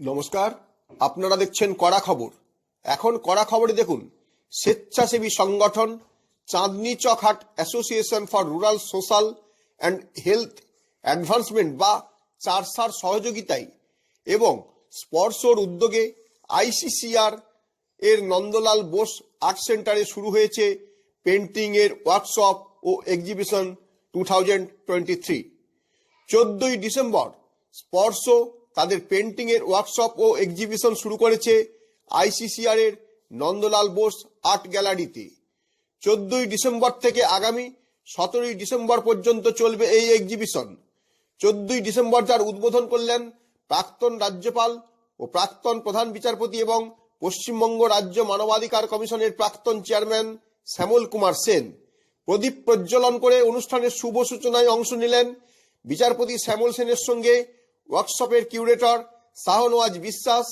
নমস্কার, আপনারা দেখছেন কড়া খবর। এখন কড়া খবরে দেখুন, স্বেচ্ছাসেবী সংগঠন Chandni Chakhat association for rural social and health advancement বা চারসার সহযোগিতায় এবং স্পর্শর উদ্যোগে আইসিসিআর এর নন্দলাল বোস আর্ট সেন্টারে শুরু হয়েছে পেন্টিং এর ওয়ার্কশপ ও exhibition two thousand twenty three চোদ্দই ডিসেম্বর স্পর্শ তাদের পেন্টিং এর ওয়ার্কশপ ও এক্সিবিশন শুরু করেছে আইসিসিআর এর নন্দলাল বোস আর্ট গ্যালারিতে। চোদ্দই ডিসেম্বর থেকে আগামী সতেরোই ডিসেম্বর পর্যন্ত চলবে এই এক্সিবিশন চোদ্দই ডিসেম্বর যার উদ্বোধন করলেন প্রাক্তন রাজ্যপাল ও প্রাক্তন প্রধান বিচারপতি এবং পশ্চিমবঙ্গ রাজ্য মানবাধিকার কমিশনের প্রাক্তন চেয়ারম্যান শ্যামল কুমার সেন। প্রদীপ প্রজ্বলন করে অনুষ্ঠানের শুভ সূচনায় অংশ নিলেন বিচারপতি শ্যামল সেনের সঙ্গে ওয়ার্কশপের কিউরেটর শাহনওয়াজ বিশ্বাস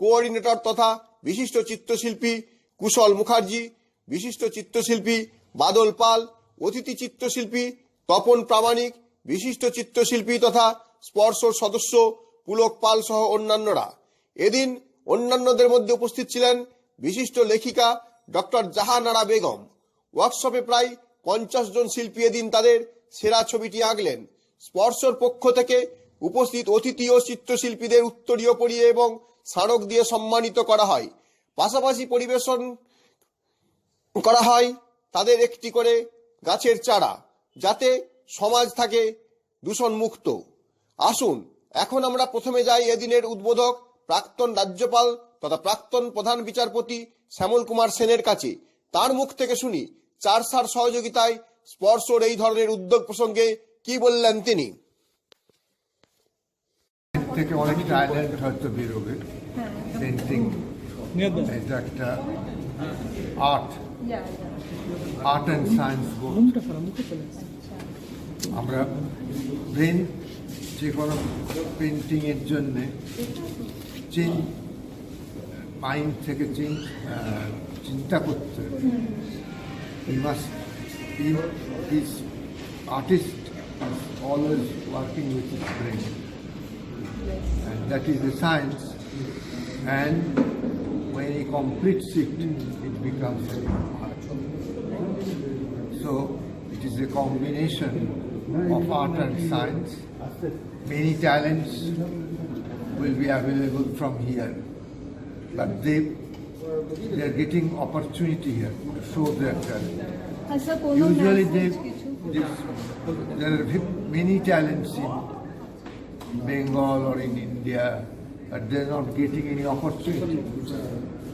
কোঅর্ডিনেটর তথা বিশিষ্ট চিত্রশিল্পী কুশল মুখার্জি, বিশিষ্ট চিত্রশিল্পী বাদল পাল, অতিথি চিত্রশিল্পী তপন প্রামাণিক, বিশিষ্ট চিত্রশিল্পী তথা স্পর্শর সদস্য পুলক পাল সহ অন্যান্যরা। এদিন অন্যান্যদের মধ্যে উপস্থিত ছিলেন বিশিষ্ট লেখিকা ডক্টর জাহানারা বেগম। ওয়ার্কশপে প্রায় পঞ্চাশ জন শিল্পী এদিন তাদের সেরা ছবিটি আঁকলেন। স্পর্শর পক্ষ থেকে উপস্থিত অতিথি ও চিত্রশিল্পীদের উত্তরীয় পরিয়ে এবং স্মারক দিয়ে সম্মানিত করা হয়। পাশাপাশি পরিবেশন করা হয় তাদের একটি করে গাছের চারা, যাতে সমাজ থাকে দূষণ মুক্ত আসুন, এখন আমরা প্রথমে যাই এদিনের উদ্বোধক প্রাক্তন রাজ্যপাল তথা প্রাক্তন প্রধান বিচারপতি শ্যামল কুমার সেনের কাছে। তার মুখ থেকে শুনি, চারসার সহযোগিতায় স্পর্শর এই ধরনের উদ্যোগ প্রসঙ্গে কি বললেন তিনি? থেকে অনেক ট্যালেন্ট হয়তো বেরোবে। পেন্টিং এটা একটা আর্ট আর্ট অ্যান্ড সায়েন্স আমরা ব্রেন যে কোনো পেন্টিংয়ের জন্যে চেঞ্জ মাইন্ড থেকে চেঞ্জ চিন্তা করতে must is artist always working with his brain and that is the science. And when he completes it, it becomes an art. So it is a combination of art and science. Many talents will be available from here, but they they are getting opportunity here to show their talent. Usually they, there are many talents in Bengal or in India, but they're not getting any opportunity.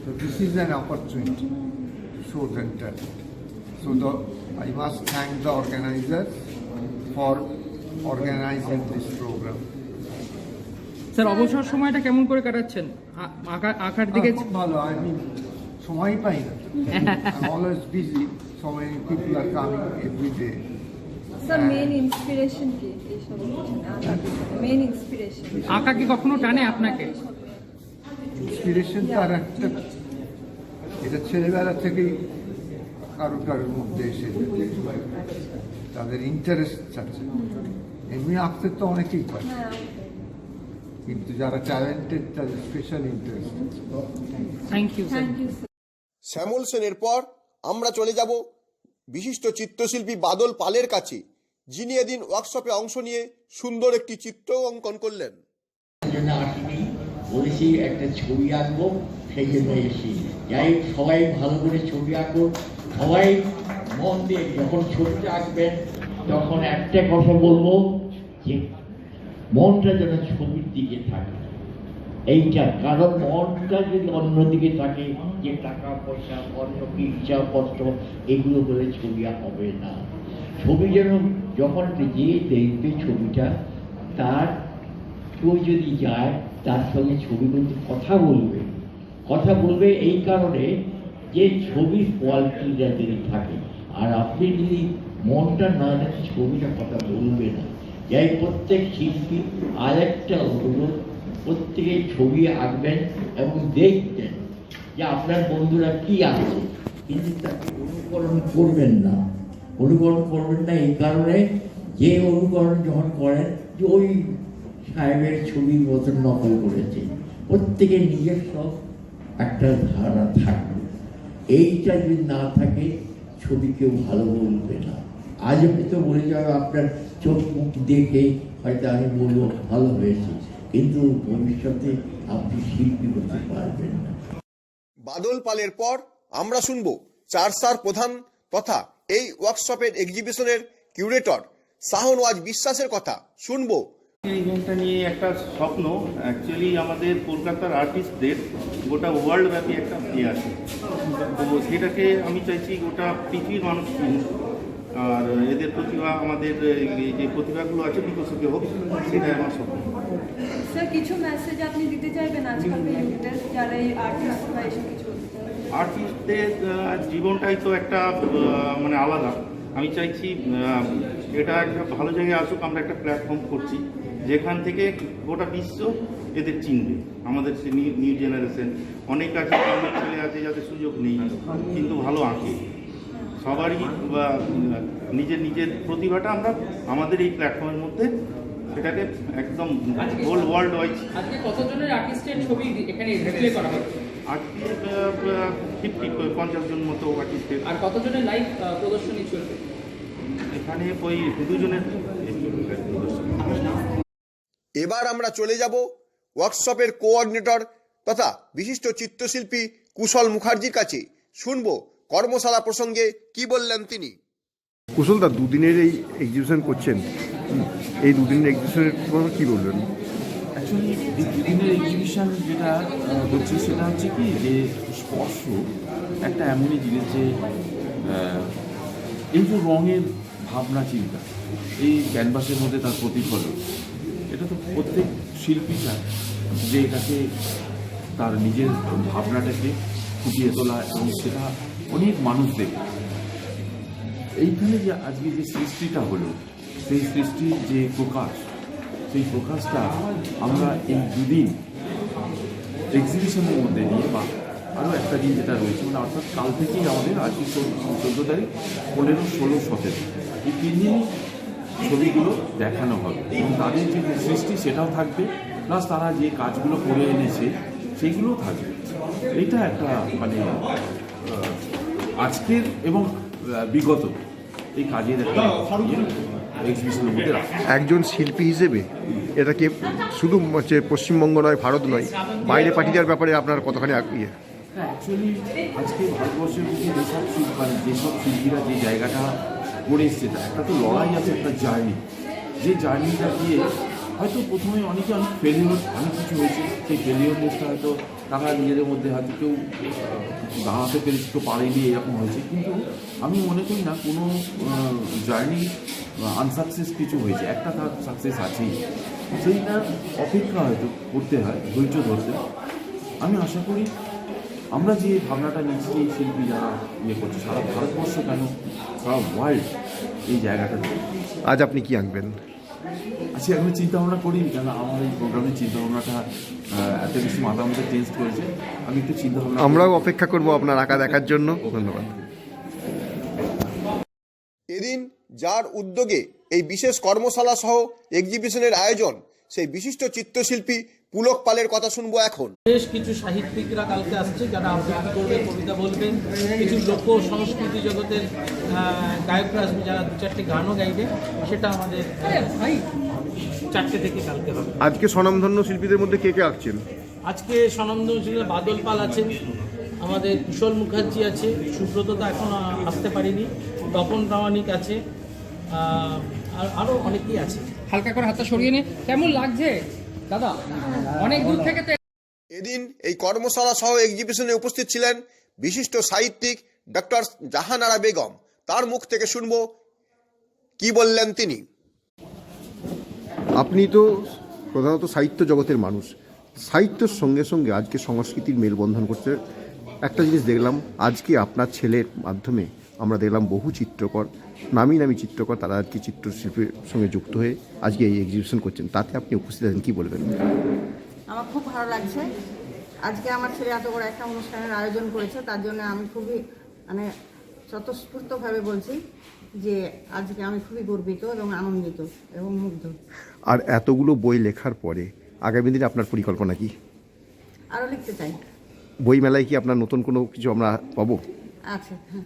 So this is an opportunity to show their talent. So the, I must thank the organizers for organizing this program. Sir অবসর সময়টা কেমন করে কাটাচ্ছেন আঁকার দিকে খুব ভালো আমি সময় পাই না I'm always busy, so many people are coming every day. Sir main inspiration কি মেন ইন্সপিরেশন আঁকা কি কখনো টানে আপনাকে? ইন্সপিরেশন তার একটা এটা ছেলেবেলা থেকেই কারও কারোর মধ্যে এসে তাদের ইন্টারেস্ট আছে। এমনি আঁকতে তো অনেকেই পারে। হ্যাঁ কিন্তু যারা ট্যালেন্টেড তাদের special interest thank you thank you Shyamal সেনের পর আমরা চলে যাব বিশিষ্ট চিত্রশিল্পী বাদল পালের কাছে। যিনি এদিন ওয়ার্কশপে অংশ নিয়ে সুন্দর একটি চিত্র অঙ্কন করলেন। বলেছি, একটা ছবি আঁকবো সেই জন্য এসেছি যাই সবাই ভালো করে ছবি আঁকো। সবাই মন দিয়ে, যখন ছবিটা আঁকবেন, তখন একটা কথা বলব যে, মনটা যেন ছবির দিকে থাকে। এইটা, কারণ মনটা যদি অন্যদিকে থাকে, যে টাকা, পয়সা অন্য কি ইচ্ছাপত্র এগুলো বলে ছবি হবে না। ছবি যেন যখন যে দেখবে ছবিটা, তার কেউ যদি যায়, তার সঙ্গে ছবি বলতে কথা বলবে। কথা বলবে এই কারণে যে ছবির কোয়ালিটি যাতে থাকে। আর আপনি যদি মনটা না থাকে ছবিটা কথা বলবে না। যাই প্রত্যেক শিল্পী আরেকটা অনুরোধ, প্রত্যেকে ছবি আঁকবেন এবং দেখবেন যে আপনার বন্ধুরা কি আঁকছে কিন্তু তাকে অনুকরণ করবেন না। অনুকরণ করবেন না, এই কারণে যে অনুকরণ যখন করেন, যে ওই সাহেবের ছবির মতন নকল করেছে, প্রত্যেকের নিজস্ব একটা ধারা থাকবে। এইটা যদি না থাকে, ছবি কেউ ভালো বলবে না। আজ হয়তো বলে যাবে আপনার চোখ মুখ দেখে হয়তো আমি বলব, ভালো হয়েছে, কিন্তু ভবিষ্যতে আপনি শিল্পী হতে পারবেন না। বাদল পালের পর আমরা শুনব চারসার প্রধান তথা এই ওয়ার্কশপের এক্সিবিশনের কিউরেটর শাহনওয়াজ বিশ্বাসের কথা। শুনব। এই ইভেন্টটা নিয়ে একটা স্বপ্ন। অ্যাকচুয়ালি আমাদের কলকাতার আর্টিস্টদের গোটা ওয়ার্ল্ড ব্যাপী একটা ইয়ে আছে। তো সেটাকে আমি চাইছি গোটা পৃথিবীর মানুষ আর এদের প্রতিভা আমাদের যে প্রতিভাগুলো আছে বিকশিত হোক সেটাই আমার স্বপ্ন। স্যার কিছু মেসেজ আপনি দিতে চাইবেন আজকালকার ইউথদের যারা এই আর্টিস্ট বা এসব কিছু আর্টিস্টদের জীবনটাই তো একটা মানে আলাদা। আমি চাইছি এটা একটা ভালো জায়গায় আসুক, আমরা একটা প্ল্যাটফর্ম করছি, যেখান থেকে গোটা বিশ্ব এদের চিনবে। আমাদের সে নিউ জেনারেশন অনেক আছে ছেলে আছে যাদের সুযোগ নেই, কিন্তু ভালো আঁকে। সবারই নিজের নিজের প্রতিভাটা আমরা আমাদের এই প্ল্যাটফর্মের মধ্যে সেটাকে একদম হোল ওয়ার্ল্ড ওয়াইজ আজকে কতজনের আর্টিস্টের ছবি এখানে ডিসপ্লে করা হবে আর্টিস্ট ফিফটি পঞ্চাশ জন মতো আর্টিস্টের আর কতজনের লাইভ প্রদর্শনী চলবে? এখানে ওই দুজনের এবার আমরা চলে যাব ওয়ার্কশপের কোঅর্ডিনেটর তথা বিশিষ্ট চিত্রশিল্পী কুশল মুখার্জির কাছে। শুনব কর্মশালা প্রসঙ্গে কি বললেন তিনি। কুশলদা দুদিনের এই এক্সিবিশন করছেন। এই দুদিনের এক্সিবিশনের কথা কী বলবেন অ্যাকচুয়ালি এক্সিবিশন যেটা হচ্ছে সেটা হচ্ছে কি যে স্পর্শ একটা এমনই জিনিস যে এই যে রঙের ভাবনা চিন্তা, এই ক্যানভাসের মধ্যে তার প্রতিফলন, এটা তো প্রত্যেক শিল্পী চায় যে এটাকে তার নিজের ভাবনাটাকে ফুটিয়ে তোলা এবং সেটা অনেক মানুষ দেখে। এইখানে যে আজকে যে সৃষ্টিটা হলো সেই সৃষ্টির যে প্রকাশ, সেই প্রকাশটা আমরা এই দুদিন এক্সিবিশনের মধ্যে নিয়ে বা আরও একটা দিন যেটা রয়েছে মানে অর্থাৎ কাল থেকেই আমাদের আজকে চোদ্দ তারিখ, পনেরো, ষোলো, সতেরো, এই তিন দিনই ছবিগুলো দেখানো হবে এবং তাদের যে সৃষ্টি সেটাও থাকবে প্লাস তারা যে কাজগুলো করে এনেছে সেইগুলোও থাকবে। এটা একটা মানে আজকের এবং বিগত এই কাজের একটা একজন শিল্পী হিসেবে এটাকে শুধু হচ্ছে পশ্চিমবঙ্গ নয়, ভারত নয়, বাইরে পাঠিয়ে দেওয়ার ব্যাপারে আপনার কতখানি ইয়ে অ্যাকচুয়ালি আজকে ভারতবর্ষের মধ্যে যেসব শিল্প মানে যেসব শিল্পীরা যে জায়গাটা করে এসছে তা একটা তো লড়াই আছে, একটা জার্নি যে জার্নিটা দিয়ে হয়তো প্রথমে অনেকে অনেক ফেলিওর অনেক কিছু হয়েছে, সেই ফেলিওর ফেলিওরনেসটা হয়তো তারা নিজেদের মধ্যে হয়তো কেউ দাঁড়াতে পেরেছে, কেউ পারেনি, এরকম হয়েছে। কিন্তু আমি মনে করি না, কোনো জার্নি আনসাকসেস কিছু হয়েছে। একটা তার সাকসেস আছেই। সেইটা অপেক্ষা হয়তো করতে হয়, ধৈর্য ধরতে। আমি আশা করি আমরা যে ভাবনাটা নিচ্ছি এই শিল্পী যারা ইয়ে করছে, সারা ভারতবর্ষ কেন, সারা ওয়ার্ল্ড এই জায়গাটাতে আজ আপনি কি আঁকবেন? আজকে এখন চিন্তা ভাবনা করিনি কেন আমার এই প্রোগ্রামের চিন্তা ভাবনাটা এত কিছু মাথা মধ্যে চেঞ্জ করেছে। আমি একটু চিন্তা ভাবনা আমরাও অপেক্ষা করব আপনার আঁকা দেখার জন্য। ধন্যবাদ। এদিন যার উদ্যোগে এই বিশেষ কর্মশালা সহ এক্সিবিশনের আয়োজন সেই বিশিষ্ট চিত্রশিল্পী পুলক পালের কথা শুনব এখন। বেশ কিছু সাহিত্যিকরা কালকে আসছে যারা আবৃত্তি করবে কবিতা বলবেন। কিছু লোক সংস্কৃতি জগতের গায়করা আসবে যারা দু চারটে গানও গাইবে। সেটা আমাদের চারটে থেকে কালকে হবে। আজকে স্বনামধন্য শিল্পীদের মধ্যে কে কে আঁকছেন আজকে স্বনামধন্য ছিল বাদল পাল আছেন আমাদের কুশল মুখার্জি আছে সুব্রত তো এখন আসতে পারিনি তপন প্রামাণিক আছে আর আরও অনেকেই আছে। হালকা করে হাতটা সরিয়ে নে। কেমন লাগছে? দাদা অনেক দূর থেকে তো এদিন এই কর্মশালা সহ এক্সিবিশনে উপস্থিত ছিলেন বিশিষ্ট সাহিত্যিক ডক্টর জাহানারা বেগম। তার মুখ থেকে শুনব কি বললেন তিনি। আপনি তো প্রধানত সাহিত্য জগতের মানুষ। সাহিত্যের সঙ্গে সঙ্গে আজকে সংস্কৃতির মেলবন্ধন করতে একটা জিনিস দেখলাম আজকে আপনার ছেলের মাধ্যমে আমরা দেখলাম বহু চিত্রকর নামি নামি চিত্রকর তারা আর কি চিত্রশিল্পের সঙ্গে যুক্ত হয়ে আজকে এই এক্সিবিশন করছেন। তাতে আপনি উপস্থিত আছেন কী বলবেন? আমার খুব ভালো লাগছে। আজকে আমার ছেলে এত বড় একটা অনুষ্ঠানের আয়োজন করেছে তার জন্য আমি খুবই মানে স্বতঃস্ফূর্তভাবে বলছি যে আজকে আমি খুবই গর্বিত এবং আনন্দিত এবং মুগ্ধ। আর এতগুলো বই লেখার পরে আগামী দিনে আপনার পরিকল্পনা কি? আরও লিখতে চাই। বই মেলায় কি আপনার নতুন কোনো কিছু আমরা পাবো? আচ্ছা হ্যাঁ।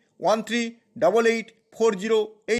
one three double eight four zero এই